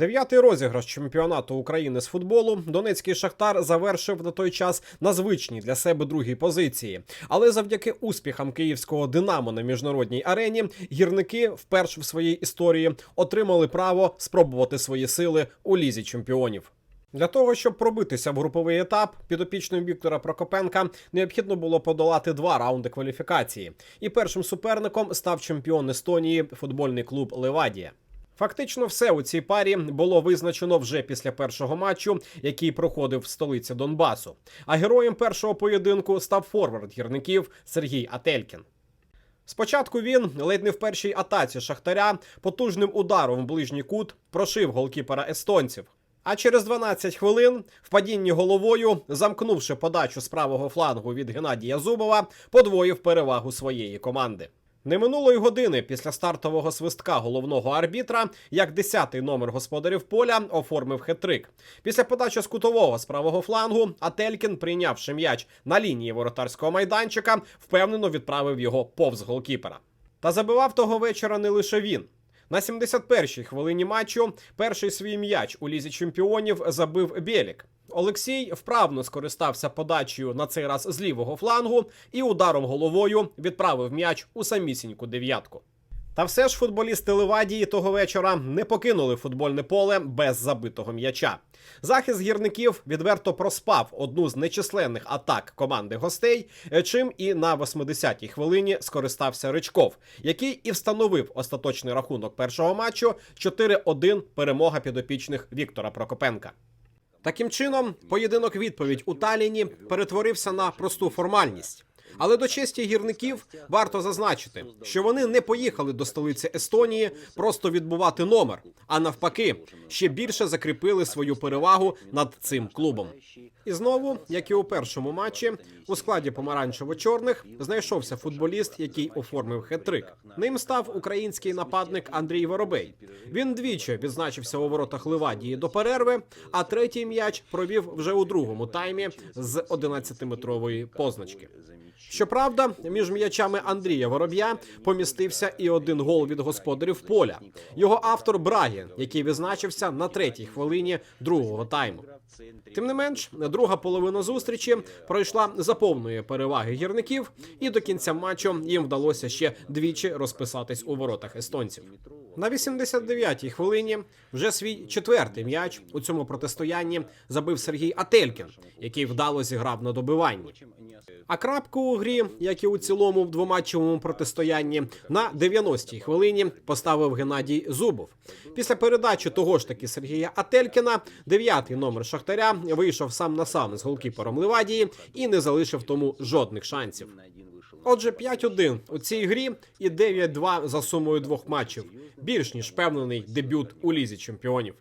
Дев'ятий розіграш чемпіонату України з футболу Донецький Шахтар завершив на той час на звичній для себе другій позиції. Але завдяки успіхам київського Динамо на міжнародній арені гірники вперше в своїй історії отримали право спробувати свої сили у лізі чемпіонів. Для того щоб пробитися в груповий етап, підопічним Віктора Прокопенка необхідно було подолати два раунди кваліфікації. І першим суперником став чемпіон Естонії футбольний клуб Левадія. Фактично, все у цій парі було визначено вже після першого матчу, який проходив в столиці Донбасу. А героєм першого поєдинку став форвард гірників Сергій Ателькін. Спочатку він, ледь не в першій атаці Шахтаря, потужним ударом в ближній кут прошив голкіпера естонців. А через 12 хвилин в падінні головою, замкнувши подачу з правого флангу від Геннадія Зубова, подвоїв перевагу своєї команди. Не минулої години після стартового свистка головного арбітра, як 10-й номер господарів поля оформив хет-трик. Після подачі з кутового з правого флангу Ателькін, прийнявши м'яч на лінії воротарського майданчика, впевнено відправив його повз голкіпера. Та забивав того вечора не лише він. На 71-й хвилині матчу перший свій м'яч у лізі чемпіонів забив Бєлік. Олексій вправно скористався подачею на цей раз з лівого флангу і ударом головою відправив м'яч у самісіньку дев'ятку. Та все ж футболісти Левадії того вечора не покинули футбольне поле без забитого м'яча. Захист гірників відверто проспав одну з нечисленних атак команди гостей, е, чим і на 80-й хвилині скористався Ричков, який і встановив остаточний рахунок першого матчу 4-1 перемога підопічних Віктора Прокопенка. Таким чином, поєдинок відповідь у Таліні перетворився на просту формальність. Але до честі гірників варто зазначити, що вони не поїхали до столиці Естонії просто відбувати номер, а навпаки, ще більше закріпили свою перевагу над цим клубом. І знову, як і у першому матчі, у складі помаранчево-чорних знайшовся футболіст, який оформив хет-трик. Ним став український нападник Андрій Воробей. Він двічі відзначився у воротах Ливадії до перерви, а третій м'яч провів вже у другому таймі з 11-метрової позначки. Щоправда, між м'ячами Андрія Вороб'я помістився і один гол від господарів поля. Його автор Брагін, який відзначився на третій хвилині другого тайму. Тим не менш, друга половина зустрічі пройшла за повної переваги гірників, і до кінця матчу їм вдалося ще двічі розписатись у воротах естонців. На 89-й хвилині вже свій четвертий м'яч у цьому протистоянні забив Сергій Ателькін, який вдало зіграв на добиванні. А крапку у грі, як і у цілому в двоматчевому протистоянні, на 90-й хвилині поставив Геннадій Зубов. Після передачі того ж таки Сергія Ателькіна, дев'ятий номер Шахтаря вийшов сам на сам з голкіпером Левадії і не залишив тому жодних шансів. Отже, 5-1 у цій грі і 9-2 за сумою двох матчів. Більш ніж впевнений дебют у лізі чемпіонів.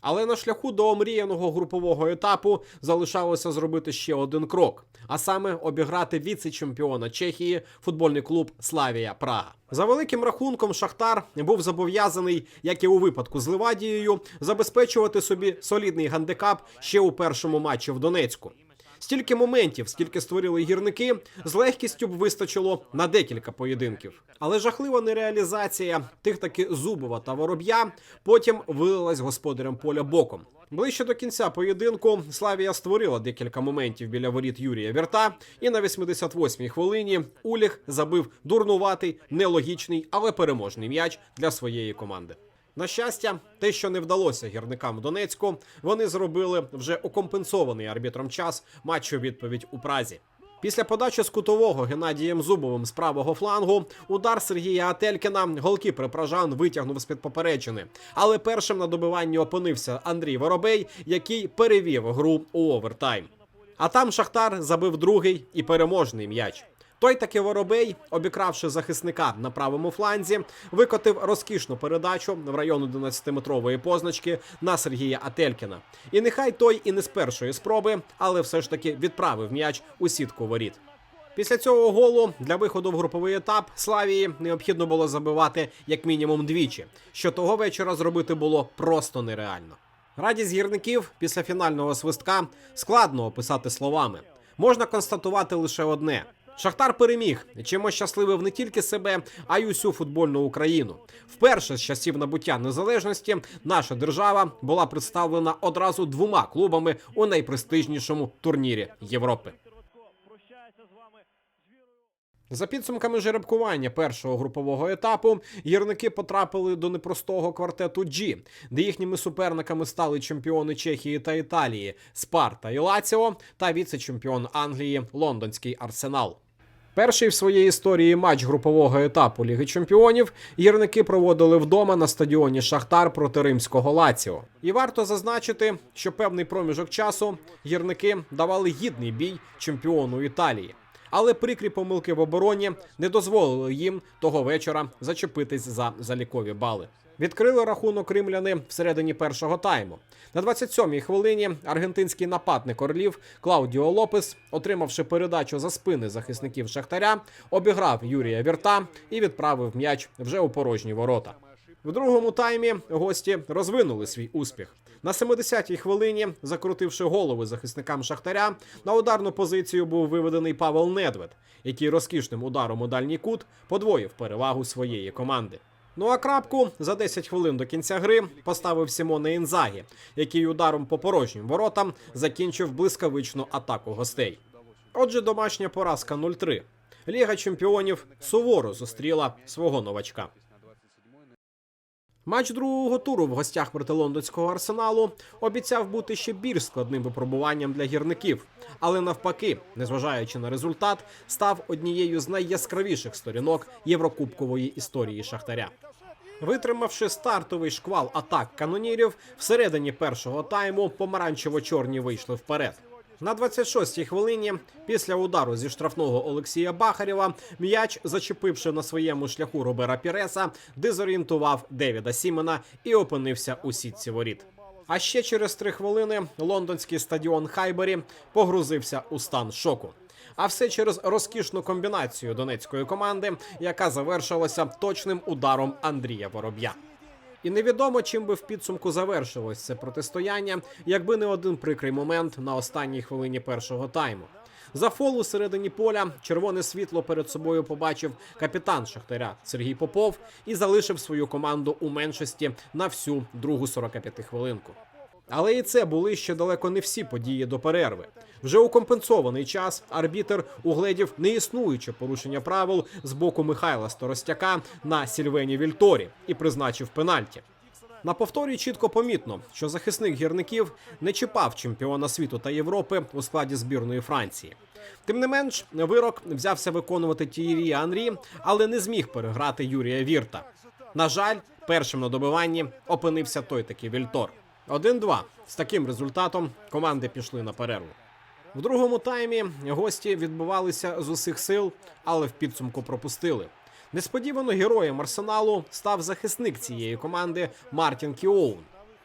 Але на шляху до омріяного групового етапу залишалося зробити ще один крок, а саме обіграти віце-чемпіона Чехії футбольний клуб Славія Прага. За великим рахунком Шахтар був зобов'язаний, як і у випадку з Левадією, забезпечувати собі солідний гандикап ще у першому матчі в Донецьку. Стільки моментів, скільки створили гірники, з легкістю б вистачило на декілька поєдинків. Але жахлива нереалізація тих таки Зубова та Вороб'я потім вилилась господарям поля боком. Ближче до кінця поєдинку Славія створила декілька моментів біля воріт Юрія Вірта, і на 88-й хвилині Уліх забив дурнуватий, нелогічний, але переможний м'яч для своєї команди. На щастя, те, що не вдалося гірникам в Донецьку, вони зробили вже укомпенсований арбітром час матчу відповідь у Празі. Після подачі з кутового Геннадієм Зубовим з правого флангу удар Сергія Ателькіна голкіпер пражан витягнув з під поперечини. Але першим на добиванні опинився Андрій Воробей, який перевів гру у овертайм. А там Шахтар забив другий і переможний м'яч. Той таки Воробей, обікравши захисника на правому фланзі, викотив розкішну передачу в район 11-метрової позначки на Сергія Ателькіна. І нехай той і не з першої спроби, але все ж таки відправив м'яч у сітку воріт. Після цього голу для виходу в груповий етап Славії необхідно було забивати як мінімум двічі, що того вечора зробити було просто нереально. Радість гірників після фінального свистка складно описати словами. Можна констатувати лише одне: Шахтар переміг, чим ощасливив не тільки себе, а й усю футбольну Україну. Вперше з часів набуття незалежності наша держава була представлена одразу двома клубами у найпрестижнішому турнірі Європи. За підсумками жеребкування першого групового етапу гірники потрапили до непростого квартету G, де їхніми суперниками стали чемпіони Чехії та Італії Спарта і Лаціо та віце-чемпіон Англії Лондонський Арсенал. Перший в своїй історії матч групового етапу Ліги Чемпіонів гірники проводили вдома на стадіоні Шахтар проти римського Лаціо. І варто зазначити, що певний проміжок часу гірники давали гідний бій чемпіону Італії. Але прикрі помилки в обороні не дозволили їм того вечора зачепитись за залікові бали. Відкрили рахунок римляни всередині першого тайму. На 27-й хвилині аргентинський нападник Орлів Клаудіо Лопес, отримавши передачу за спини захисників Шахтаря, обіграв Юрія Вірта і відправив м'яч вже у порожні ворота. В другому таймі гості розвинули свій успіх. На 70-й хвилині, закрутивши голови захисникам Шахтаря, на ударну позицію був виведений Павел Недвед, який розкішним ударом у дальній кут подвоїв перевагу своєї команди. Ну а крапку за 10 хвилин до кінця гри поставив Сімоне Інзагі, який ударом по порожнім воротам закінчив блискавичну атаку гостей. Отже, домашня поразка 0-3. Ліга чемпіонів суворо зустріла свого новачка. Матч другого туру в гостях проти лондонського арсеналу обіцяв бути ще більш складним випробуванням для гірників, але навпаки, незважаючи на результат, став однією з найяскравіших сторінок єврокубкової історії Шахтаря. Витримавши стартовий шквал атак канонірів, всередині першого тайму помаранчево-чорні вийшли вперед. На 26-й хвилині після удару зі штрафного Олексія Бахарєва м'яч, зачепивши на своєму шляху Робера Піреса, дезорієнтував Девіда Сімена і опинився у сітці воріт. А ще через три хвилини лондонський стадіон Хайбері погрузився у стан шоку. А все через розкішну комбінацію донецької команди, яка завершилася точним ударом Андрія Вороб'я. І невідомо, чим би в підсумку завершилось це протистояння, якби не один прикрий момент на останній хвилині першого тайму. За фол у середині поля червоне світло перед собою побачив капітан Шахтаря Сергій Попов і залишив свою команду у меншості на всю другу 45 хвилинку. Але і це були ще далеко не всі події до перерви. Вже у компенсований час арбітер угледів неіснуюче порушення правил з боку Михайла Старостяка на Сільвені Вільторі і призначив пенальті. На повторі чітко помітно, що захисник гірників не чіпав чемпіона світу та Європи у складі збірної Франції. Тим не менш, вирок взявся виконувати Тієрі Анрі, але не зміг переграти Юрія Вірта. На жаль, першим на добиванні опинився той таки Вільтор. 1-2. З таким результатом команди пішли на перерву. В другому таймі гості відбувалися з усіх сил, але в підсумку пропустили. Несподівано героєм арсеналу став захисник цієї команди Мартін Кіоун.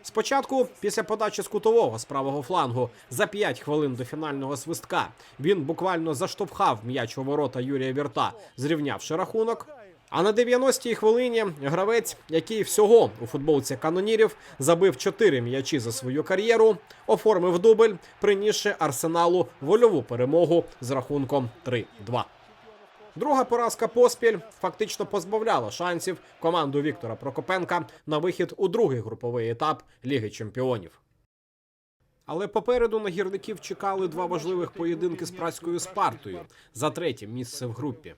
Спочатку, після подачі з кутового з правого флангу, за 5 хвилин до фінального свистка він буквально заштовхав м'яч у ворота Юрія Вірта, зрівнявши рахунок. А на 90-й хвилині гравець, який всього у футболці канонірів забив 4 м'ячі за свою кар'єру, оформив дубль, принісши арсеналу вольову перемогу з рахунком 3-2. Друга поразка поспіль фактично позбавляла шансів команду Віктора Прокопенка на вихід у другий груповий етап Ліги Чемпіонів. Але попереду на гірників чекали два важливих поєдинки з праською Спартою за третє місце в групі.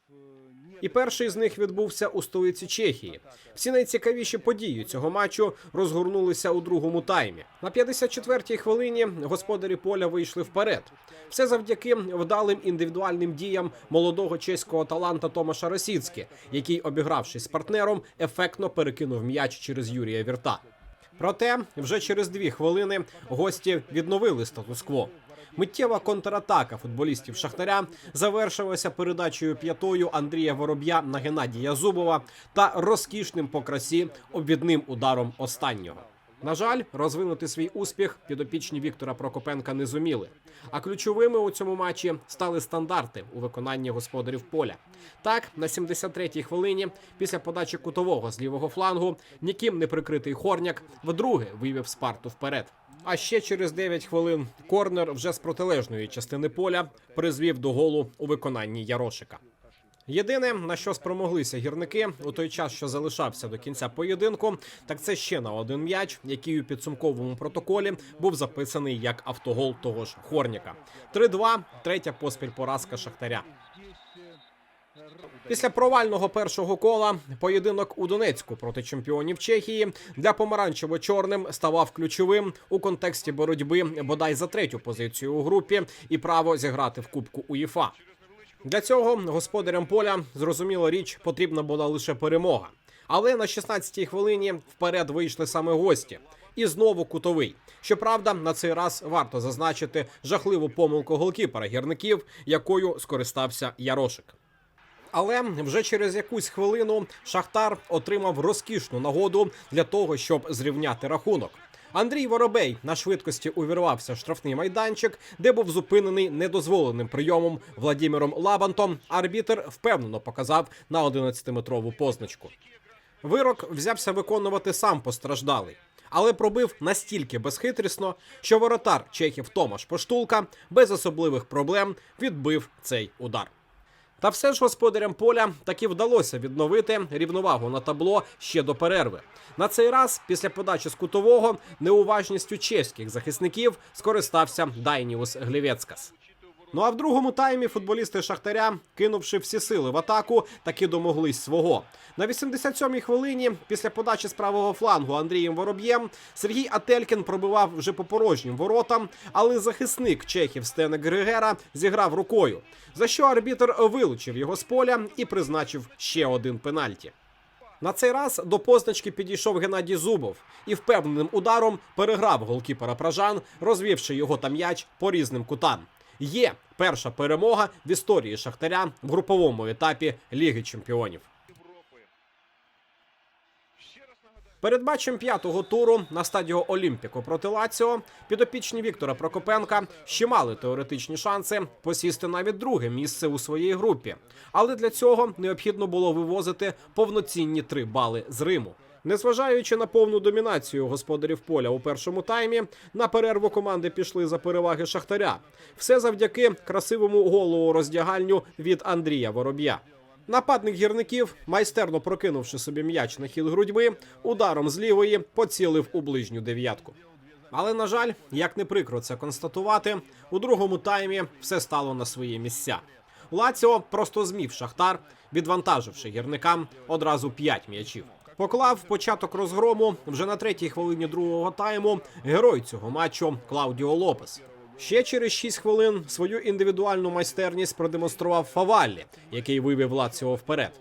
І перший з них відбувся у столиці Чехії. Всі найцікавіші події цього матчу розгорнулися у другому таймі. На 54-й хвилині господарі поля вийшли вперед. Все завдяки вдалим індивідуальним діям молодого чеського таланта Томаша Росіцьки, який, обігравшись з партнером, ефектно перекинув м'яч через Юрія Вірта. Проте вже через дві хвилини гості відновили статус-кво. Миттєва контратака футболістів Шахтаря завершилася передачею п'ятою Андрія Вороб'я на Геннадія Зубова та розкішним по красі обвідним ударом останнього. На жаль, розвинути свій успіх підопічні Віктора Прокопенка не зуміли. А ключовими у цьому матчі стали стандарти у виконанні господарів поля. Так, на 73-й хвилині, після подачі кутового з лівого флангу, ніким не прикритий хорняк вдруге вивів Спарту вперед. А ще через 9 хвилин корнер вже з протилежної частини поля призвів до голу у виконанні Ярошика. Єдине, на що спромоглися гірники у той час, що залишався до кінця поєдинку, так це ще на один м'яч, який у підсумковому протоколі був записаний як автогол того ж Хорніка. 3-2, третя поспіль поразка Шахтаря. Після провального першого кола поєдинок у Донецьку проти чемпіонів Чехії для помаранчево-чорним ставав ключовим у контексті боротьби бодай за третю позицію у групі і право зіграти в Кубку УЄФА. Для цього господарям поля зрозуміло річ потрібна була лише перемога. Але на 16-й хвилині вперед вийшли саме гості. І знову кутовий. Щоправда, на цей раз варто зазначити жахливу помилку голкіпера гірників, якою скористався Ярошик. Але вже через якусь хвилину Шахтар отримав розкішну нагоду для того, щоб зрівняти рахунок. Андрій Воробей на швидкості увірвався в штрафний майданчик, де був зупинений недозволеним прийомом Владіміром Лабантом. Арбітер впевнено показав на 11-метрову позначку. Вирок взявся виконувати сам постраждалий, але пробив настільки безхитрісно, що воротар чехів Томаш Поштулка без особливих проблем відбив цей удар. Та все ж господарям поля таки вдалося відновити рівновагу на табло ще до перерви. На цей раз, після подачі з кутового, неуважністю чеських захисників скористався Дайніус Глівецкас. Ну а в другому таймі футболісти Шахтаря, кинувши всі сили в атаку, таки домоглись свого. На 87-й хвилині, після подачі з правого флангу Андрієм Вороб'єм, Сергій Ателькін пробивав вже по порожнім воротам, але захисник чехів Стенек Григера зіграв рукою, за що арбітр вилучив його з поля і призначив ще один пенальті. На цей раз до позначки підійшов Геннадій Зубов і впевненим ударом переграв голкіпера Пражан, розвівши його та м'яч по різним кутам. Є перша перемога в історії Шахтаря в груповому етапі Ліги Чемпіонів. Перед матчем п'ятого туру на стадіо Олімпіко проти Лаціо підопічні Віктора Прокопенка ще мали теоретичні шанси посісти навіть друге місце у своїй групі, але для цього необхідно було вивозити повноцінні три бали з Риму. Незважаючи на повну домінацію господарів поля у першому таймі, на перерву команди пішли за переваги Шахтаря. Все завдяки красивому голу у роздягальню від Андрія Вороб'я. Нападник гірників, майстерно прокинувши собі м'яч на хіл грудьми, ударом з лівої поцілив у ближню дев'ятку. Але на жаль, як не прикро це констатувати, у другому таймі все стало на свої місця. Лаціо просто змів Шахтар, відвантаживши гірникам одразу п'ять м'ячів. Поклав початок розгрому вже на третій хвилині другого тайму герой цього матчу Клаудіо Лопес. Ще через 6 хвилин свою індивідуальну майстерність продемонстрував Фаваллі, який вивів Лаціо вперед.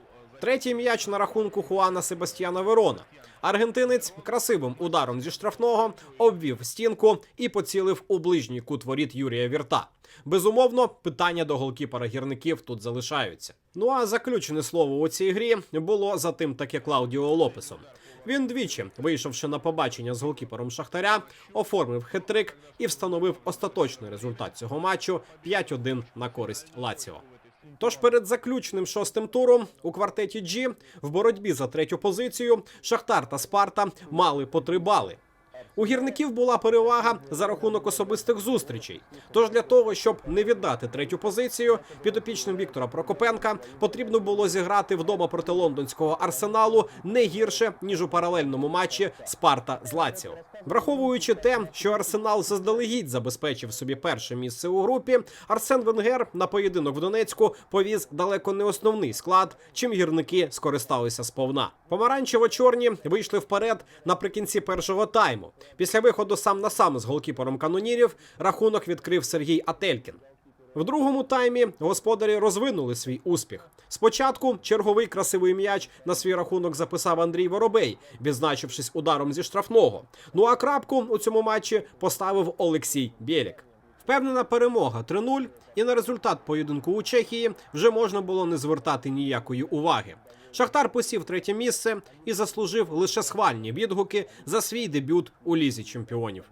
Третій м'яч на рахунку Хуана Себастьяна Верона. Аргентинець красивим ударом зі штрафного обвів стінку і поцілив у ближній кут воріт Юрія Вірта. Безумовно, питання до голкіпера гірників тут залишаються. Ну а заключне слово у цій грі було за тим таке Клаудіо Лопесом. Він двічі, вийшовши на побачення з голкіпером Шахтаря, оформив хитрик і встановив остаточний результат цього матчу 5-1 на користь Лаціо. Тож перед заключним шостим туром у квартеті G в боротьбі за третю позицію Шахтар та Спарта мали по три бали. У гірників була перевага за рахунок особистих зустрічей. Тож для того, щоб не віддати третю позицію, підопічним Віктора Прокопенка потрібно було зіграти вдома проти лондонського арсеналу не гірше ніж у паралельному матчі Спарта з Лаціо. Враховуючи те, що Арсенал заздалегідь забезпечив собі перше місце у групі, Арсен Венгер на поєдинок в Донецьку повіз далеко не основний склад, чим гірники скористалися сповна. Помаранчево-чорні вийшли вперед наприкінці першого тайму. Після виходу сам на сам з голкіпером канонірів рахунок відкрив Сергій Ателькін. В другому таймі господарі розвинули свій успіх. Спочатку черговий красивий м'яч на свій рахунок записав Андрій Воробей, відзначившись ударом зі штрафного. Ну а крапку у цьому матчі поставив Олексій Бєлік. Впевнена перемога 3-0, і на результат поєдинку у Чехії вже можна було не звертати ніякої уваги. Шахтар посів третє місце і заслужив лише схвальні відгуки за свій дебют у лізі чемпіонів.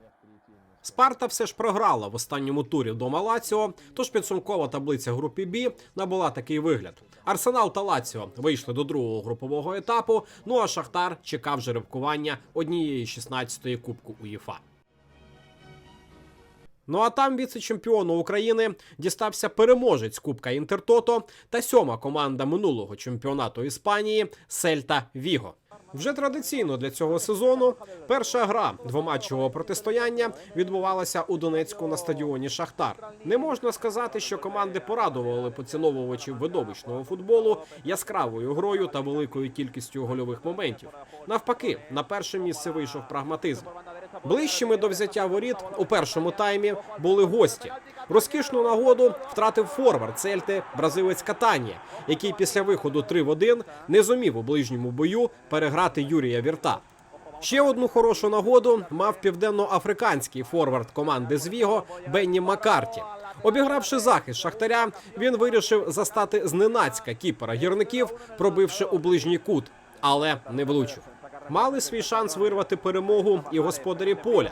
Спарта все ж програла в останньому турі до Лаціо, тож підсумкова таблиця групи Бі набула такий вигляд. Арсенал та Лаціо вийшли до другого групового етапу. Ну а Шахтар чекав жеребкування однієї 16-ї кубку УЄФА. Ну а там віце-чемпіону України дістався переможець Кубка Інтертото та сьома команда минулого чемпіонату Іспанії Сельта Віго. Вже традиційно для цього сезону перша гра двоматчевого протистояння відбувалася у Донецьку на стадіоні Шахтар. Не можна сказати, що команди порадували поціновувачів видовищного футболу яскравою грою та великою кількістю гольових моментів. Навпаки, на перше місце вийшов прагматизм. Ближчими до взяття воріт у першому таймі були гості. Розкішну нагоду втратив форвард Цельти бразилець Катанія, який після виходу 3 в 1 не зумів у ближньому бою переграти Юрія Вірта. Ще одну хорошу нагоду мав південноафриканський форвард команди з Віго Бенні Маккарті. Обігравши захист Шахтаря, він вирішив застати зненацька кіпера гірників, пробивши у ближній кут, але не влучив. Мали свій шанс вирвати перемогу і господарі поля.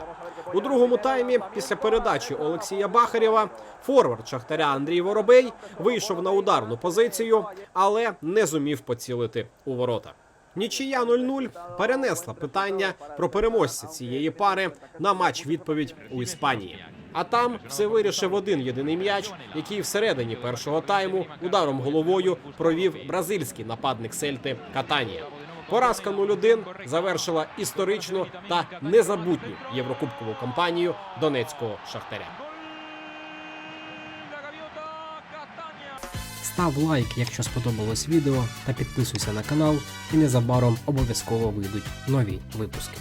У другому таймі, після передачі Олексія Бахарєва, форвард Шахтаря Андрій Воробей вийшов на ударну позицію, але не зумів поцілити у ворота. Нічия 0-0 перенесла питання про переможця цієї пари на матч відповідь у Іспанії. А там все вирішив один єдиний м'яч, який всередині першого тайму ударом головою провів бразильський нападник Сельти Катанія. Поразка 0-1 завершила історичну та незабутню єврокубкову кампанію донецького шахтаря. Став лайк, якщо сподобалось відео, та підписуйся на канал, і незабаром обов'язково вийдуть нові випуски.